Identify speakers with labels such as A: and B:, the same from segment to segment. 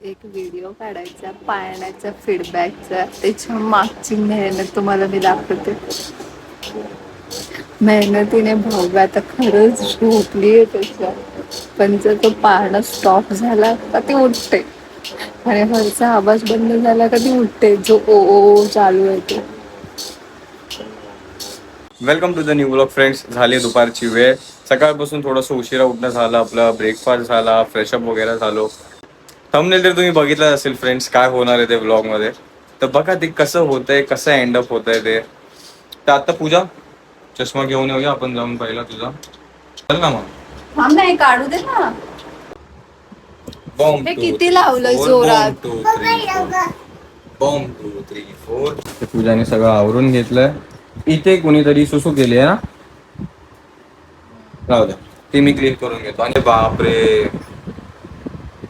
A: एक व्हिडिओ काढायचा पाळण्याचा फीडबॅकचा त्याच्या मागची मेहनत तुम्हाला मी दाखवते. मेहनतीने भाऊ आता खरंच झोपली आहे त्याच्या. पण जर तो पाळणं स्टॉप झाला का ती उठते. आणि वरचा आवाज बंद झाला का ती उठते. जो ओ ओ चालू आहे तो.
B: Welcome to the new blog friends झाली दुपारची वेळ. सकाळपासून थोडंसं उशिरा उठणं झालं आपलं ब्रेकफास्ट झाला फ्रेशअप वगैरे झालो. थंबनेल तर तुम्ही बघितलं असेल फ्रेंड्स काय होणार आहे ते ब्लॉगमध्ये तर बघा ते कसं होतंय कसं एंडअप होतंय ते. तर आता पूजा चष्मा घेऊन येऊया आपण जाऊन पहिला तुझा. चल ना मग.
A: काढू दे ना.
B: बॉम्ब
A: किती लावलंय जोरात?
B: बॉम्ब टू थ्री फोर पूजाने सगळं आवरून घेतलंय. इथे कोणीतरी सुसू केली आहे ना? राहू द्या ते मी क्लीन करून घेतो. आणि बापरे.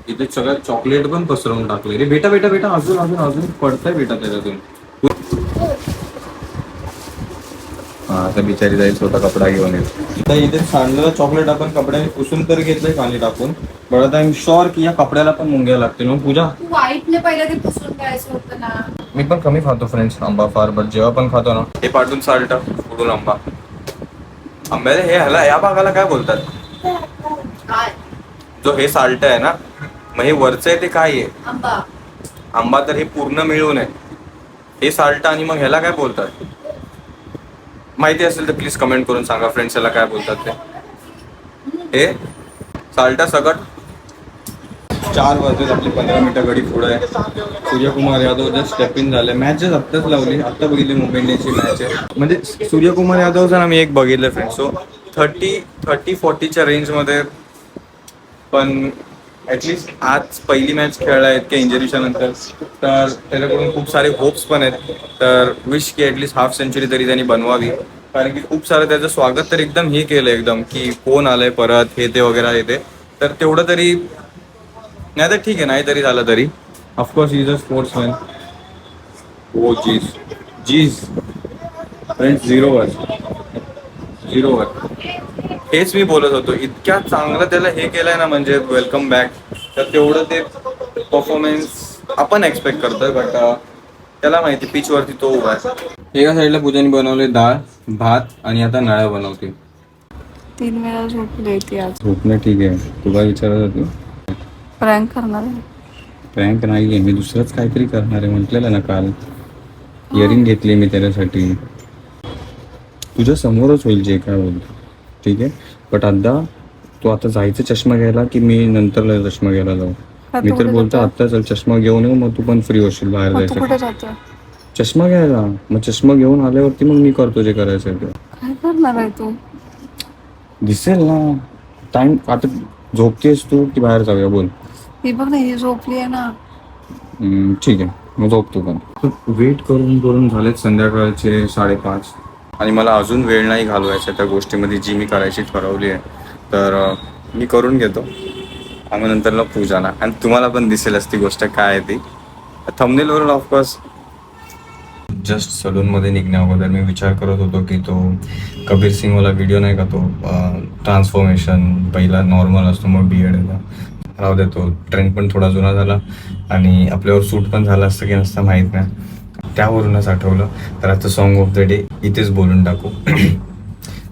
B: इथे सगळं चॉकलेट पण पसरवून टाकले रे बेटा बेटा बेटा अजून अजून अजून पडतंय बेटा त्याच्यातून. हा आता बिचारी जाईल स्वतः कपडा घेऊन येईल. आता इथे सांडलेलं चॉकलेट आपण कपड्याने पुसून तर घेतलंय पाणी टाकून. बट आता एम शुअर की या कपड्याला पण मुंग्या लागतील मग पूजा?
A: तू वाईटने पहिलं ते पुसून घ्यायचं होतं ना.
B: मी पण कमी खातो फ्रेंड्स आंबा फार बट जेव्हा पण खातो ना. हे पाठवून साल्ट उडून आंबा. आंब्याला हे ह्याला या भागाला काय बोलतात?
A: काय?
B: जो हे साल्ट आहे ना मग हे वरचं आहे ते काय आहे?
A: आंबा.
B: आंबा तर हे पूर्ण मिळून आहे. हे साल्ट आणि मग ह्याला काय बोलतात? माहिती असेल तर प्लीज कमेंट करून सांगा. फ्रेंड्स याला काय बोलतात ते? हे? साल्टा सकट चार वाजलेत आपली पंधरा मिनिटं गडी पुढे आहे. Suryakumar Yadav just step in झाले. मॅचेस आत्ताच लावली आत्ता बघितली मुंबई इंडियन्सची मॅच आहे. म्हणजे सूर्यकुमार यादवचं ना मी एक बघितलं फ्रेंड सो थर्टी थर्टी फोर्टीच्या रेंजमध्ये पण ॲटलिस्ट आज पहिली मॅच खेळला की इंजरीच्या नंतर तर त्याच्याकडून खूप सारे होप्स पण आहेत. तर विश की ॲटलिस्ट हाफ सेंचुरी तरी त्यांनी बनवावी. कारण की खूप सारं त्याचं स्वागत तर एकदम हे केलं एकदम की कोण आलंय परत हे ते वगैरे हे ते. तर तेवढं तरी नाही तर ठीक आहे नाही तरी झालं तरी. Of course is a sports man O जीज जीज friends झिरोवर झिरोवर हेच मी बोलत होतो. इतक्या चांगलं त्याला हे केलंय ना म्हणजे वेलकम बॅक तर तेवढं ते परफॉर्मन्स आपण एक्सपेक्ट करतोय बट त्याला माहिती पिच वरती तो उभा आहे. एका साईडला पूजाने बनवले डाळ भात आणि आता नळ्या बनवते.
A: तीन वेळा झोपली ती आज.
B: झोपणं ठीक आहे. तुला विचारत होती.
A: प्रँक करणार आहे.
B: प्रँक नाही आहे मी दुसरंच काहीतरी करणार आहे म्हटलेलं ना काल. इयरिंग घेतली मी त्याच्यासाठी. तुझ्या समोरच होईल जे काय होईल. ठीक आहे? बट आता तू आता जायचं चष्मा घ्यायला की मी नंतर चष्मा घ्यायला जाऊ? मी तर बोलतो? आता चल चष्मा घेऊन येऊ मग तू पण फ्री होशील बाहेर जायचं चष्मा घ्यायला? मग चष्मा घेऊन आल्यावरती मग मी करतो जे करायचं ते.
A: काय करणार आहे तू?
B: दिसेल ना. टाइम आता झोपतेस तू की बाहेर जाऊया? बोल.
A: ही बघ ना ही झोपली आहे ना.
B: ठीक आहे. मग झोपतो पण. वेट करून करून झालेत संध्याकाळचे साडेपाच. आणि मला अजून वेळ नाही घालवायचा त्या गोष्टीमध्ये जी मी करायची ठरवली आहे. तर मी करून घेतो. आणि मग नंतरला पूजाला. आणि तुम्हाला पण दिसेलच ती गोष्ट काय आहे ती. थंबनेलवरून ऑफकोर्स जस्ट सलूनमध्ये निघण्या अगोदर मी विचार करत होतो की तो कबीर सिंगवाला व्हिडिओ नाही का तो ट्रान्सफॉर्मेशन पहिला नॉर्मल असतो मग बी एड राहू दे तो ट्रेंड पण थोडा जुना झाला. आणि आपल्यावर सूट पण झाला असतं की नसतं माहीत नाही. त्यावरूनच आठवलं. तर आता सॉन्ग ऑफ द डे इथेच बोलून टाकू.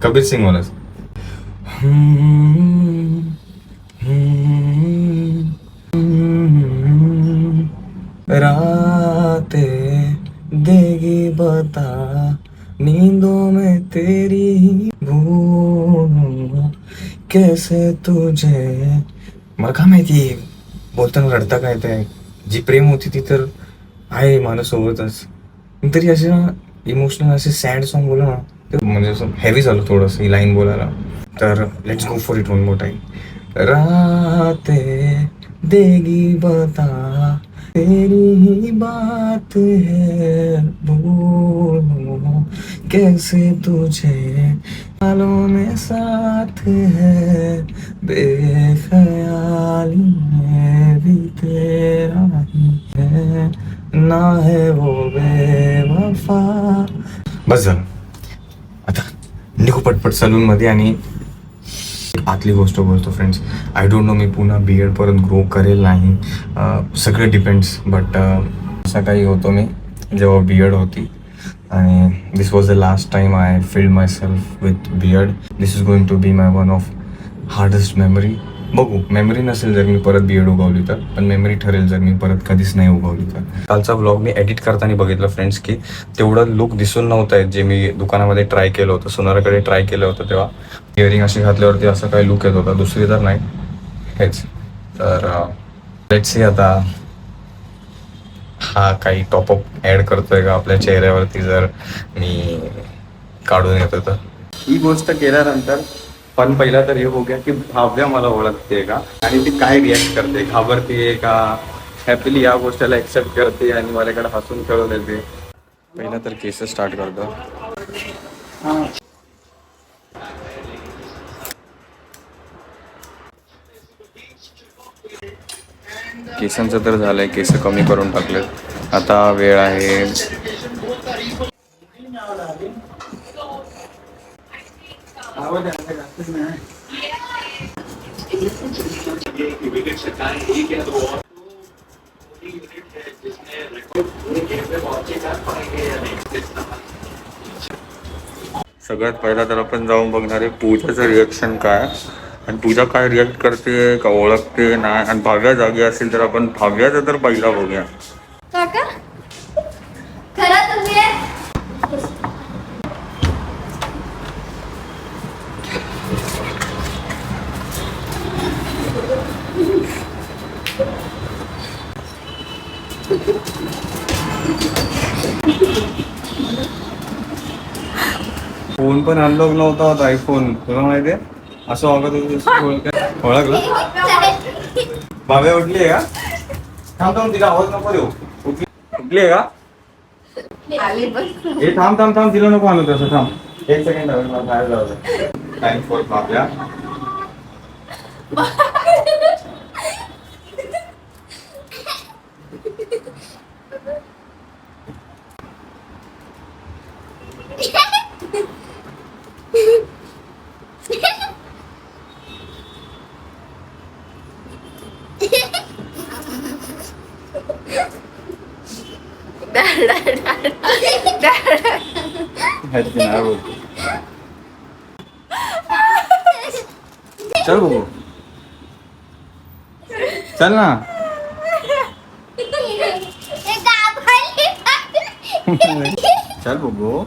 B: कबीर सिंगवालाच राते देगी बता नींदों में तेरी ही कैसे तुझे? मला का माहिती बोलताना रडता काय ते जी प्रेम होती ती तर आहे माझ्यासोबतच सोबतच तरी अशा इमोशनल असे सॅड सॉन्ग बोला ना ते म्हणजे असं हेवी झालं थोडंसं, ही लाईन बोलायला. तर let's go for it one more time राते देगी बता, तेरी ही बात है भूलूं कैसे तुझे ख्यालों में साथ है, बेख्याली में भी तेरा ही है। ना है वो बेवफा। बस झालं. आता निघू पटपट सलून मध्ये आणि आतली गोष्ट बोलतो फ्रेंड्स आय डोंट नो मी पुन्हा बी एड परत ग्रो करेल नाही. सगळे सगळं डिपेंड्स बट सकाळी काही होतो मी जेव्हा बी एड होती. आणि this was the last time I field myself with B Ed this is going to be my one of hardest memory बघू. मेमरी नसेल जर मी परत बी एड उगवली तर. पण मेमरी ठरेल जर मी परत कधीच नाही उगवली तर. कालचा ब्लॉग मी एडिट करताना बघितलं फ्रेंड्स की तेवढं लुक दिसून नव्हतं आहे जे मी दुकानामध्ये ट्राय केलं होतं. सोनाराकडे ट्राय केलं होतं तेव्हा. इयरिंग अशी घातल्यावरती असं काही लुक येत होता. दुसरी तर नाही. हेच. तर लेट सी आता. हा काही टॉपअप ॲड करतोय का? आपल्या चेहऱ्यावरती जर मी काढून येतो तर. ही गोष्ट केल्यानंतर पण पहिला तर हे हो गया की भाव्या मला ओळखते का? आणि ती काय रिॲक्ट करते? घाबरते का? हॅपीली या गोष्टीला एक्सेप्ट करते आणि माझ्याकडे हसून खेळून येते पहिला तर केस स्टार्ट करतो. केसांचं तर झालंय केस कमी करून टाकलेत आता वेळ आहे. सगळ्यात पहिला तर आपण जाऊन बघणार आहे पूजाचं रिएक्शन काय? आणि पूजा काय रिॲक्ट करते का ओळखते नाही? आणि भाव्या जागी असेल तर आपण भाव्याचा तर पहिला बघूया
C: काका खरा तुम्ही
B: फोन पण अनलॉक नव्हता होता आयफोन तुला माहिती आहे? असं वागत होत ओळखलं? बाबा उठली आहे का? थांब थांब तिला आवाज नको देऊ. उठली उठली आहे का? हे थांब थांब थांब तिला नको आणू तसं थांब. एक सेकंड मला बाहेर जाऊ थँक फॉर भाव्या ह्याची नाही बोलतो चल बघू चल ना. चल बघू.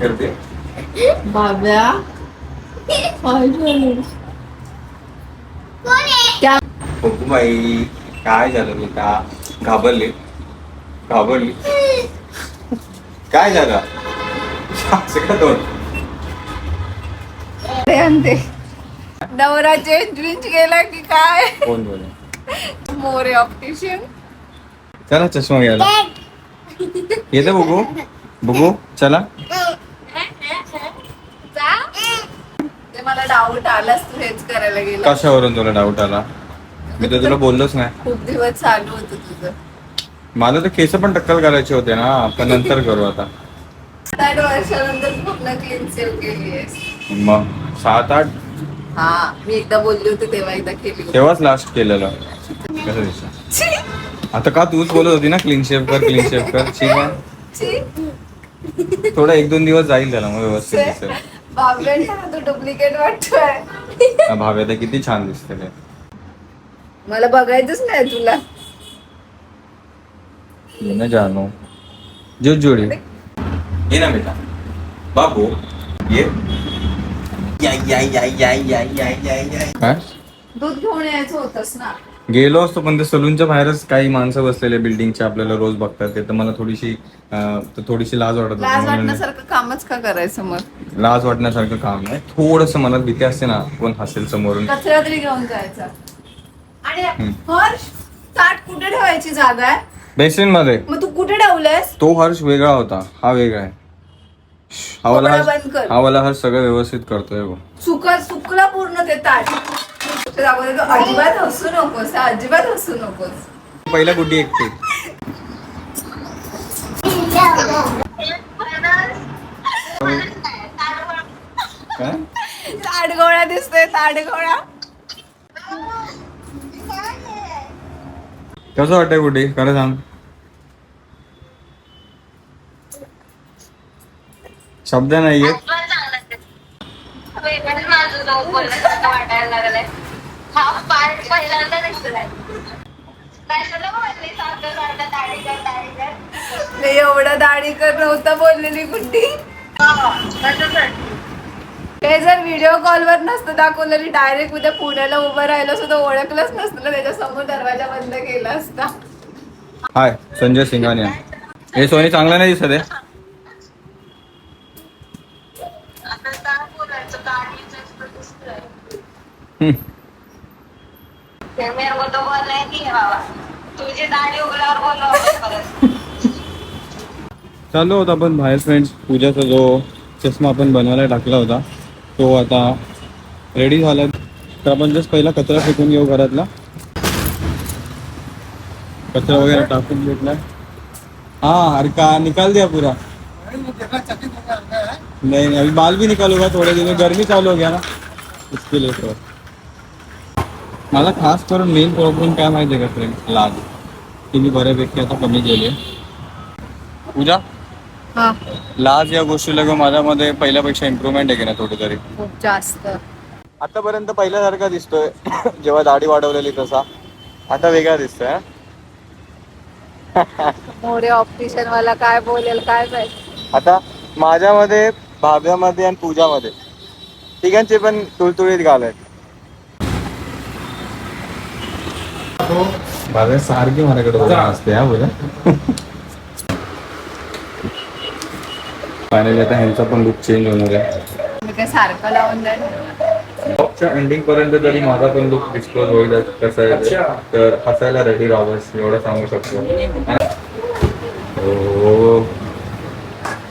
B: करते
A: बाब्या. काय झालं
B: बघू बाई काय झालं मी का घाबरली घाबरली काय झालं
A: नवरा चेंज विंच गेला की काय
B: कोण बोल
A: मोरे ऑप्टिशियन
B: चला चष्मा घ्यायला येतं बघू बघू चला
A: ते मला डाऊट आलाच तू हेच करायला गेला
B: कशावरून तुला डाऊट आला मी तर तुला बोललोच नाही.
A: खूप दिवस चालू होतं तुझं.
B: मला तर केस पण टक्कल करायचे होते ना आपण नंतर करू आता.
A: सात आठ वर्षानंतर पूर्ण क्लीन सेव्ह केली आहेस.
B: मग सात आठ?
A: हा मी एकदा बोलली होती तेव्हा एकदा केली होती.
B: तेव्हाच लास्ट केलेलं. कसं दिसतं
A: छी,
B: आता का तूच बोलत होती ना क्लीन शेप कर क्लीन शेप कर ठीक आहे
A: छी.
B: थोडा एक दोन दिवस जाईल त्याला मग व्यवस्थित दिसेल.
A: बापरे तू डुप्लिकेट वाटतोय.
B: भाव्या तर किती छान दिसते ते
A: मला बघायचंच नाही तुला.
B: ये ना जानो जो जोडी. ये ना बेटा. बाबू ये. या या या या या या या या. काय?
A: दूध घेऊन यायचं होतस ना.
B: गेलो असतो पण ते सलूनच्या बाहेरच काही माणसं बसलेले बिल्डिंगचे आपल्याला रोज बघतात ते तर मला थोडीशी अं, तर थोडीशी लाज वाटत होती.
A: लाज
B: म्हणून-
A: वाटण्यासारखं कामच का करायचं मग?
B: लाज वाटण्यासारखं काम नाही. थोडस मनात भीती असते ना कोण हसेल समोरून.
A: कचरा तरी घेऊन जायचा. हर्ष ताट कुठे ठेवायची जागा आहे?
B: बेसिनमध्ये
A: मग तू कुठे ठेवलंयस?
B: तो हर्ष वेगळा होता. हा वेगळा आहे.
A: हवाला
B: हर्ष हर्ष सगळं व्यवस्थित करतोय बघ.
A: सुक सुकला पूर्ण ते ताट. अजिबात हसू नकोस अजिबात हसू नकोस.
B: पहिला गुड्डी एक
A: ताडगोळा दिसतोय ताडगोळा
B: कसं वाटतंय कुठे खरं सांग. शब्द नाहीये.
C: हा
A: एवढं दाढी कर नव्हतं बोललेली कुठली हे जर व्हिडिओ कॉलवर नसतं दाखवलेली डायरेक्ट उद्या पुण्याला उभं राहिलं सुद्धा ओळखलंच नसतं ना त्याच्यासमोर दरवाजा बंद केला असता.
B: हाय संजय सिंघानिया हे सोनी चांगला नाही दिसत आहे.
C: ते तो
B: चाललो होता आपण बाहेर फ्रेंड्स पूजाचा जो चष्मा आपण बनवायला टाकला होता. तो आता रेडी झाला. तर आपण जस्ट पहिला कचरा फेकून घेऊ घरातला. कचरा वगैरे टाकून घेतला हा हरका निकाल दिया पूरा. नहीं नहीं अभी बाल भी निकालूंगा थोड़े दिन में गर्मी चालू हो गया ना. इसके लिए तो. मला खास करून मेन प्रॉब्लेम काय माहिती आहे का फ्रेंड लाज. ती मी बऱ्यापैकी आता कमी केली आहे. पूजा?
A: हा.
B: लाज या गोष्टीला घेऊन माझ्यामध्ये पहिल्यापेक्षा इम्प्रुव्हमेंट आहे की नाही थोडी तरी
A: खूप जास्त.
B: आतापर्यंत पहिल्यासारखा दिसतोय. जेव्हा दाढी वाढवलेली तसा. आता वेगळा दिसतोय हा?
A: मोरे ऑप्टिशियन वाला काय बोलेल काय माहीत?
B: आता माझ्यामध्ये भाभ्यामध्ये आणि पूजामध्ये. तिघांचे पण तुळतुळीत गाल आहेत. भाभ्या सारखी माझ्याकडे बघून असते हा बोला. फायनली आता ह्यांचा पण लुक चेंज होणार आहे.
A: मी काय सारखं लावून जाईल
B: टॉपच्या एंडिंग पर्यंत तरी माझा पण लुक डिस्क्लोज होईल कसं आहे ते. तर हसायला रेडी राहावंस एवढं सांगू शकतो. हो.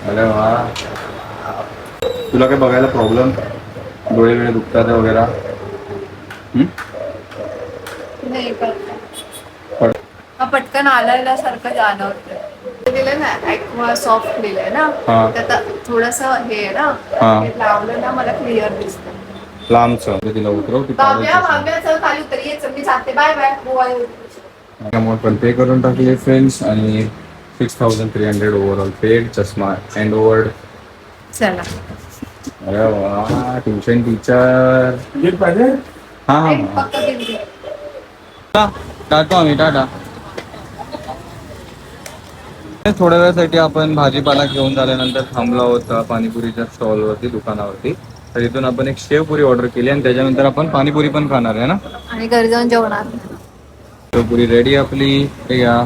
B: अरे वा. तुला काय बघायला प्रॉब्लेम डोळे वेळे दुखतात वगैरे?
A: हा पटकन आलायला सारखं जाणवत दिलं ना ऍक्वा सॉफ्ट दिलंय ना.
B: हा.
A: त्यात थोडस हे आहे ना
B: हा.
A: हे लावलं ना मला क्लिअर दिसतं
B: लांबचं ते तिला उतरव ती
A: भाव्या
B: पावलं
A: भाव्या चल खाली उतर ये चल मी जाते. Bye bye. गोवा
B: अमाऊंट पण पे करून टाकली फ्रेंड्स आणि six thousand three hundred overall paid चष्मा ओवर्ड
A: चला.
B: अरे वा ट्युशन टीचर हा हा हा. टाटा आम्ही टाटा. थोड्या वेळासाठी आपण भाजीपाला घेऊन झाल्यानंतर थांबला होता पाणीपुरीच्या स्टॉलवरती दुकानावरती. तर इथून आपण एक शेवपुरी ऑर्डर केली आणि त्याच्यानंतर आपण पाणीपुरी पण खाणार आहे ना?
A: आणि घरी जाऊन जेवणार.
B: शेवपुरी रेडी आपली. हे घ्या.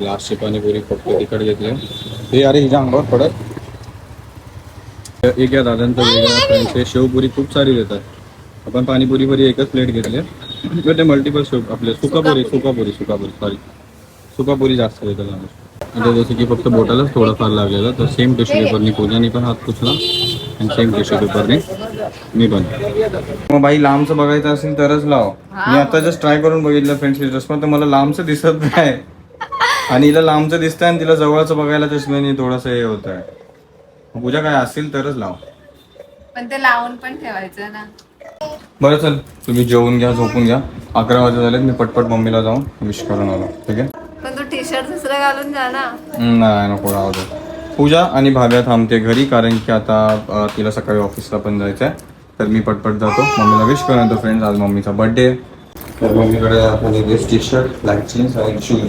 B: लास्टची पाणीपुरी फक्त तिकड घेतली. हे अरे हिच्या अंगावर पडत. एक या दादांचं वेगळं. शेवपुरी खूप सारी देतात. आपण पाणीपुरी वरी एकच प्लेट घेतली. आहे. ते मल्टिपल शेव आपले सुकापुरी सुकापुरी. सुकापुरी सॉरी सुकापुरी जास्त देतात आम्ही आता जसं की फक्त बोटालाच थोडंफार लागलेलं तर सेम टिश्यू पेपरनी पूजानी पण हात पुसला आणि सेम टिश्यू पेपरनी मी पण. मग बाई लांबचं बघायचं असेल तरच लाव. मी आता जस्ट ट्राय करून बघितलं फ्रेंड्स चष्मा तर मला लांबचं दिसत नाही. आणि हिला लांबचं दिसतंय आणि तिला जवळचं बघायला चष्म्याने थोडंसं हे होत आहे पूजा काय असेल तरच लाव.
A: पण ते लावून पण ठेवायचं ना.
B: बरं चल. तुम्ही जेवून घ्या झोपून घ्या. अकरा वाजता झालेत मी पटपट मम्मीला जाऊन विश करून आलो. ठीक आहे?
A: पण तू टी शर्ट दुसरं घालून जा ना.
B: नाही नको राहू दे. पूजा आणि भाव्या थांबते घरी कारण की आता अ, तिला सकाळी ऑफिसला पण जायचं आहे तर मी पटपट जातो. मम्मीला विश करून येतो फ्रेंड्स आज मम्मीचा बर्थडे तर मम्मीकडे आपण this T shirt black jeans आणि शूज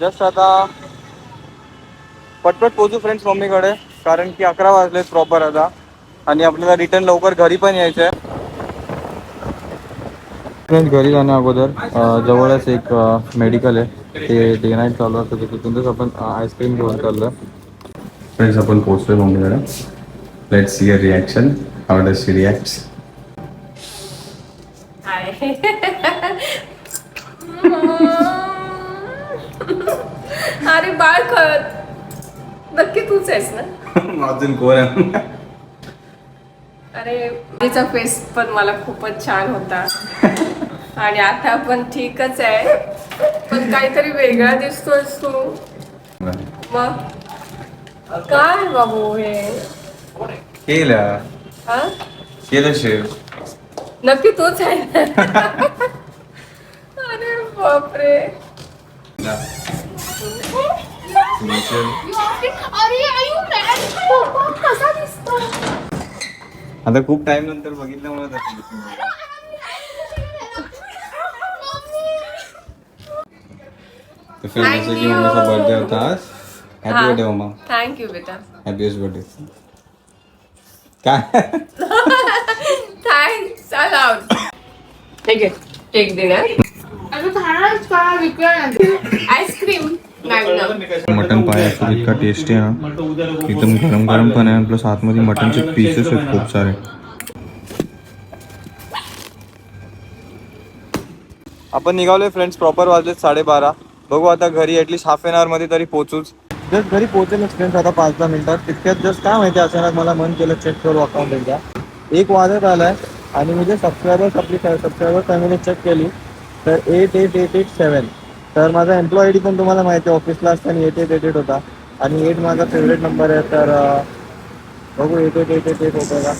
B: जस्ट आता पटपट पोहोचू फ्रेंड्स मम्मीकडे. कारण की अकरा वाजलेत प्रॉपर आता. आणि आपल्याला रिटर्न लवकर घरी पण यायचं आहे फ्रेंड्स घरी जाण्या अगोदर जवळच एक मेडिकल आहे. ते डे नाईट चालू असतं तर तिथूनच आपण आईस्क्रीम घेऊन चाललो फ्रेंड्स आपण पोहोचलोय मम्मीकडे let see a reaction how does she react
A: अरे बाळ नक्की तूच आहेस ना?
B: अजून कोण आहे?
D: अरे तिचा फेस पण मला खूपच छान होता. आणि आता पण ठीकच आहे. पण काहीतरी वेगळा दिसतोयस तू. मग? काय बाबू हे?
B: केलं.
D: हा?
B: केलं शेव.
D: नक्की तूच आहे? अरे बापरे.
C: कसा दिसतो
B: आता खूप टाइम नंतर बघितल्यामुळे. तर जसं की मम्मीचा बर्थडे होता आज happy. Birthday mamma
D: thank you बेटा
B: हॅपीएस्ट बर्थडे काय
D: थँक्स आउट ठीक आहे केक देणार ice cream
B: mutton pie actually इतका टेस्टी आहे. ना एकदम गरम गरम पण आहे प्लस आतमध्ये मटनचे पीसेस आहेत खूप सारे. आपण निघालोय फ्रेंड्स प्रॉपर वाजलेत साडेबारा. बघू आता घरी ॲटलीस्ट हाफ एनमध्ये तरी पोहोचूच. जस्ट घरी पोहोचेलच फ्रेंड्स आता पाच दहा मिनिटात. तितक्यात जस्ट काय माहिती अचानक मला मन केलं चेक करू अकाउंट एकदा. एक वाजत आलाय आणि मी जे सबस्क्रायबर्स आपली सबस्क्रायबर फॅमिली चेक केली तर eight eight eight eight seven तर माझा एम्प्लॉय आय डी पण तुम्हाला माहिती आहे ऑफिसला असताना एट एट एट एट होता आणि एट माझा फेवरेट नंबर आहे तर बघू eight eight eight eight eight होतं का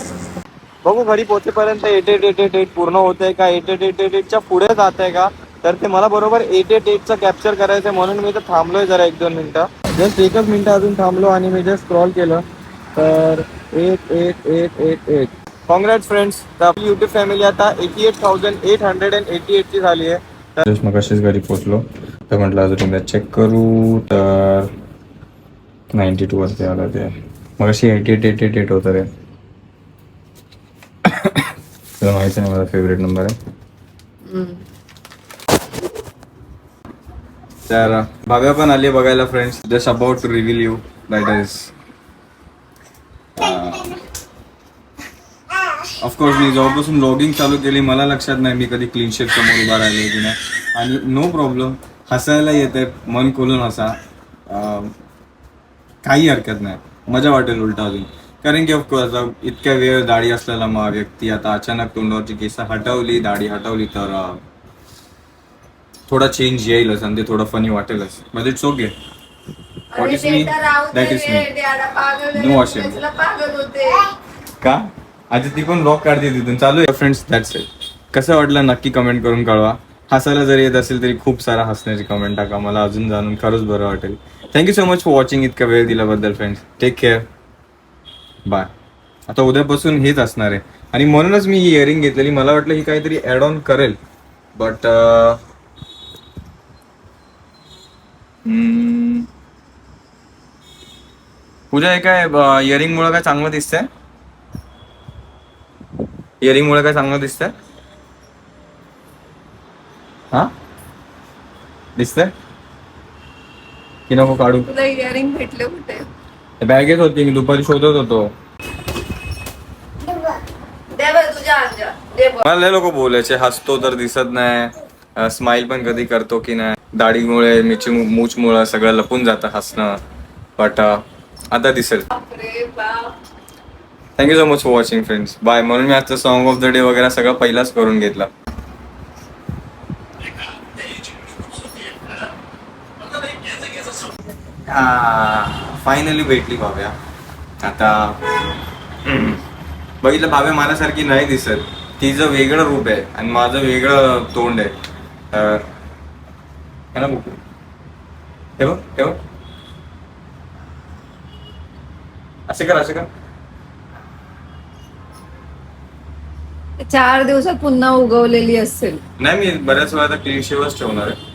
B: बघू घरी पोचेपर्यंत eight eight eight eight eight पूर्ण होतंय का एट एट एट एट एटच्या पुढे जात आहे का तर ते मला बरोबर एट एट एटचं कॅप्चर करायचं आहे म्हणून मी तर थांबलोय जरा एक दोन मिनटं जस्ट एकच मिनटं अजून थांबलो आणि मी जस्ट स्क्रॉल केलं तर eight eight eight eight eight congrats friends तर आपली युट्यूब फॅमिली आता eighty eight thousand eight hundred and eighty एटची झाली आहे जस्ट मग घरी पोचलो तर म्हटलं अजून एकदा चेक करू तर नाईन्टी टू वरती आलं ते. मग अशी eighty eight eight eight eight होतं रे. तुला माहिती नाही माझा फेवरेट नंबर आहे. तर भाव्या पण आली बघायला friends just about to reveal you that is of course मी जेव्हापासून लॉगिंग चालू केली मला लक्षात नाही मी कधी क्लीन शेप समोर उभा राहिलो की नाही. आणि नो प्रॉब्लेम हसायला येते मन खोलून हसा. अं, काही हरकत नाही. मजा वाटेल उलटा अजून. कारण की ऑफकोर्स इतक्या वेळ दाढी असलेला मग व्यक्ती आता अचानक तोंडावरची केस हटवली दाढी हटवली तर अं, थोडा चेंज येईलच आणि ते थोडं funny वाटेलच but it's okay what is me that is me no ashamed का? आता ती पण ब्लॉग काढते तिथून. चालू आहे फ्रेंड्स दॅट्स इट कसं वाटलं नक्की कमेंट करून कळवा. हसायला जरी येत असेल तरी खूप सारा हसण्याची कमेंट टाका. मला अजून जाणून खरंच बरं वाटेल. Thank you so much for watching इतका वेळ दिल्याबद्दल फ्रेंड्स टेक केअर बाय आता उद्यापासून हेच असणार आहे. आणि म्हणूनच मी ही इयरिंग घेतलेली. मला वाटलं ही काहीतरी ऍड ऑन करेल. बट पूजा हे काय इयरिंग मुळे काय चांगलं दिसतंय? इयरिंग मुळे काय चांगलं दिसतंय? हा? दिसतंय? की नको काढू?
A: तुला इयरिंग भेटले कुठे?
B: बॅगेत होती मी दुपारी शोधत होतो.
A: दे बरं तुझ्या अंजा दे बरं.
B: मला लोक बोलायचे हसतो तर दिसत नाही. स्माइल पण कधी करतो की नाही. दाढीमुळे मिची मूचमुळे सगळं लपून जातं हसणं. बट आता दिसेल.
A: बापरे बाप.
B: Thank you so much for watching friends bye म्हणून मी आजचं सॉन्ग ऑफ द डे वगैरे सगळं पहिलाच करून घेतला. फायनली भेटली भाव्या. आता. बघितलं भाव्या मनासारखी नाही दिसत. तिचं वेगळं रूप आहे आणि माझं वेगळं तोंड आहे. तर है ना बघ हे बघ. असे कर असे कर.
A: चार दिवसात पुन्हा उगवलेली असेल.
B: नाही मी बऱ्याच वेळा क्लीन शेवच ठेवणार आहे.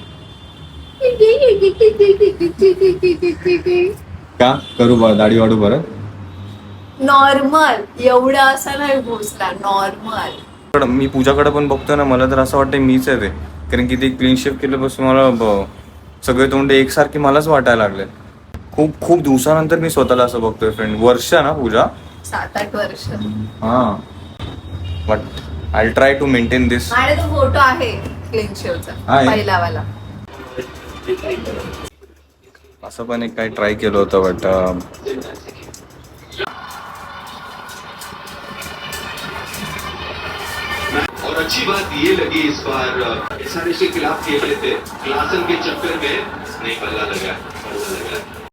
B: का? करू बरं दाढी वाढू बरं.
A: नॉर्मल एवढा असा नाही पोचला नॉर्मल.
B: पण मी पूजाकडे पण बघतोय ना मला तर असं वाटतं मीच आहे ते. कारण की ते क्लीन शेप केल्यापासून मला ब- सगळे तोंड एकसारखे मलाच वाटायला लागले. खूप खूप दिवसानंतर मी स्वतःला असं बघतोय फ्रेंड वर्ष ना पूजा?
A: सात आठ वर्ष.
B: हा. But I try to maintain this
A: तो फोटो आहे क्लीन शेवचा
B: आहे.
A: पहिला वाला
B: असं पण एक काही ट्राय केलं होतं बट
E: अच्छी बात ये लगी इस बार एसआरएस के खिलाफ खेल लेते। क्लासन के चक्कर में नहीं पल्ला लगा।